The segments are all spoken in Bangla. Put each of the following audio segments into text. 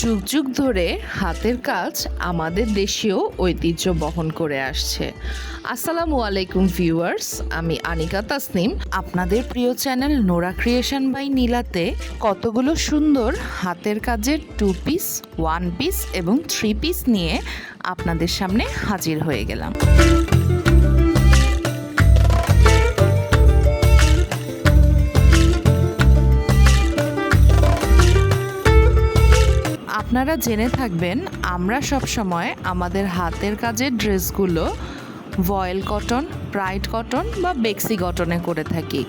যুগ যুগ ধরে হাতের কাজ আমাদের দেশীয় ঐতিহ্য বহন করে আসছে। আসসালামু আলাইকুম ভিউয়ার্স, আমি আনিকা তাসনিম। আপনাদের প্রিয় চ্যানেল নোরা ক্রিয়েশন বাই নীলাতে কতগুলো সুন্দর হাতের কাজের টু পিস, ওয়ান পিস এবং থ্রি পিস নিয়ে আপনাদের সামনে হাজির হয়ে গেলাম। আপনারা জেনে থাকবেন, আমরা সব সময় আমাদের হাতের কাজের ড্রেসগুলো ভয়েল কটন, ব্রাইট কটন বা বেক্সি কটনে করে থাকি।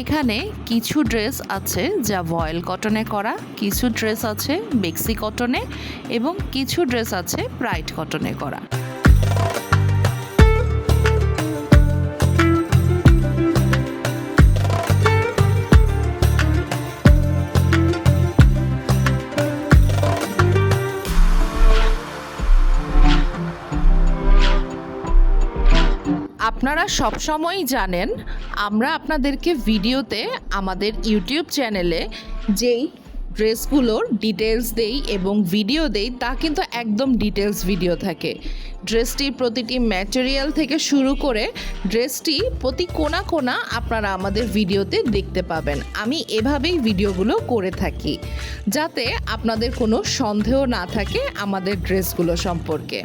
এখানে কিছু ড্রেস আছে যা ভয়েল কটনে করা, কিছু ড্রেস আছে বেক্সি কটনে এবং কিছু ড্রেস আছে ব্রাইট কটনে করা। আপনারা সবসময়ই জানেন, আমরা আপনাদেরকে ভিডিওতে আমাদের ইউটিউব চ্যানেলে যেই ড্রেসগুলোর ডিটেলস দেই এবং ভিডিও দেই, তা কিন্তু একদম ডিটেলস ভিডিও থাকে। ড্রেসটির প্রতিটি ম্যাটেরিয়াল থেকে শুরু করে ড্রেসটি প্রতি কোনা কোনা আপনারা আমাদের ভিডিওতে দেখতে পাবেন। আমি এভাবেই ভিডিওগুলো করে থাকি, যাতে আপনাদের কোনো সন্দেহ না থাকে আমাদের ড্রেসগুলো সম্পর্কে।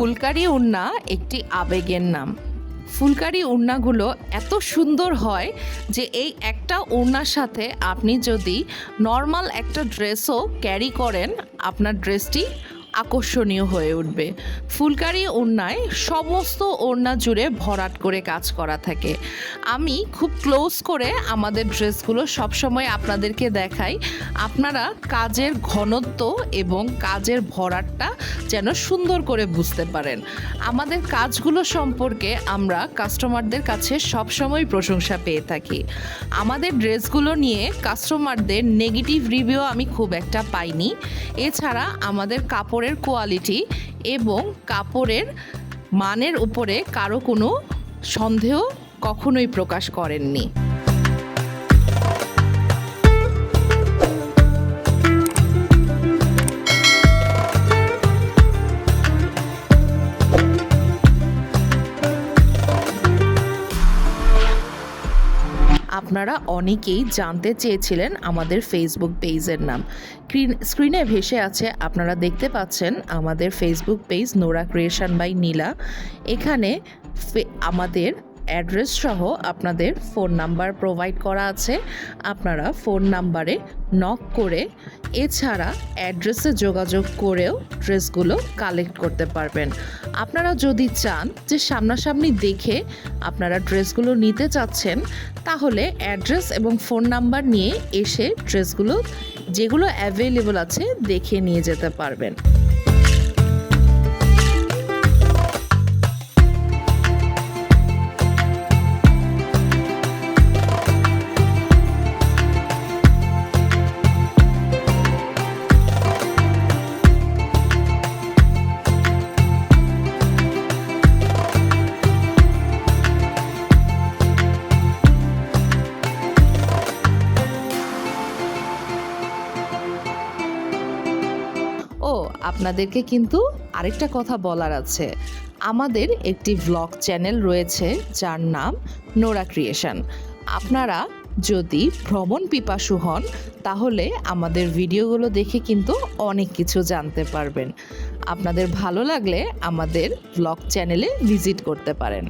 ফুলকারি উন্না একটি আবেগের নাম। ফুলকারি উন্নাগুলো এত সুন্দর হয় যে এই একটা উন্নার সাথে আপনি যদি নর্মাল একটা ড্রেসও ক্যারি করেন, আপনার ড্রেসটি আকর্ষণীয় হয়ে উঠবে। ফুলকারি ওড়নায় সমস্ত ওড়না জুড়ে ভরাট করে কাজ করা থাকে। আমি খুব ক্লোজ করে আমাদের ড্রেসগুলো সবসময় আপনাদেরকে দেখাই। আপনারা কাজের ঘনত্ব এবং কাজের ভরাটটা যেন সুন্দর করে বুঝতে পারেন। আমাদের কাজগুলো সম্পর্কে আমরা কাস্টমারদের কাছে সবসময় প্রশংসা পেয়ে থাকি। আমাদের ড্রেসগুলো নিয়ে কাস্টমারদের নেগেটিভ রিভিউ আমি খুব একটা পাইনি। এছাড়া আমাদের কাপড়ের কোয়ালিটি এবং কাপড়ের মানের উপরে কারও কোনো সন্দেহ কখনোই প্রকাশ করেননি। আপনারা অনেকেই জানতে চেয়েছিলেন আমাদের ফেসবুক পেজের নাম। স্ক্রিনে ভেসে আছে, আপনারা দেখতে পাচ্ছেন আমাদের Facebook page Nora creation by Nila এখানে আমাদের অ্যাড্রেস সহ আপনাদের ফোন নাম্বার প্রোভাইড করা আছে। আপনারা ফোন নাম্বারে নক করে এছাড়া অ্যাড্রেসে যোগাযোগ করেও ড্রেসগুলো কালেক্ট করতে পারবেন। আপনারা যদি চান যে সামনাসামনি দেখে আপনারা ড্রেসগুলো নিতে চাচ্ছেন, তাহলে অ্যাড্রেস এবং ফোন নাম্বার নিয়ে এসে ড্রেসগুলো যেগুলো অ্যাভেলেবল আছে দেখে নিয়ে যেতে পারবেন। আপনাদেরকে কিন্তু আরেকটা কথা বলার আছে। আমাদের একটি ভ্লগ চ্যানেল রয়েছে, যার নাম নোরা ক্রিয়েশন আপনারা যদি ভ্রমণ পিপাসু হন, তাহলে আমাদের ভিডিওগুলো দেখে কিন্তু অনেক কিছু জানতে পারবেন। আপনাদের ভালো লাগলে আমাদের ব্লগ চ্যানেলে ভিজিট করতে পারেন।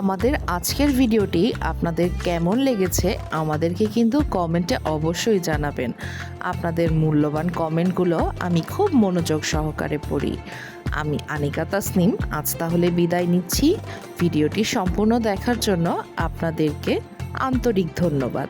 আমাদের আজকের ভিডিওটি আপনাদের কেমন লেগেছে আমাদেরকে কিন্তু কমেন্টে অবশ্যই জানাবেন। আপনাদের মূল্যবান কমেন্টগুলো আমি খুব মনোযোগ সহকারে পড়ি। আমি আনিকা তাসনিম, আজ তাহলে বিদায় নিচ্ছি। ভিডিওটি সম্পূর্ণ দেখার জন্য আপনাদেরকে আন্তরিক ধন্যবাদ।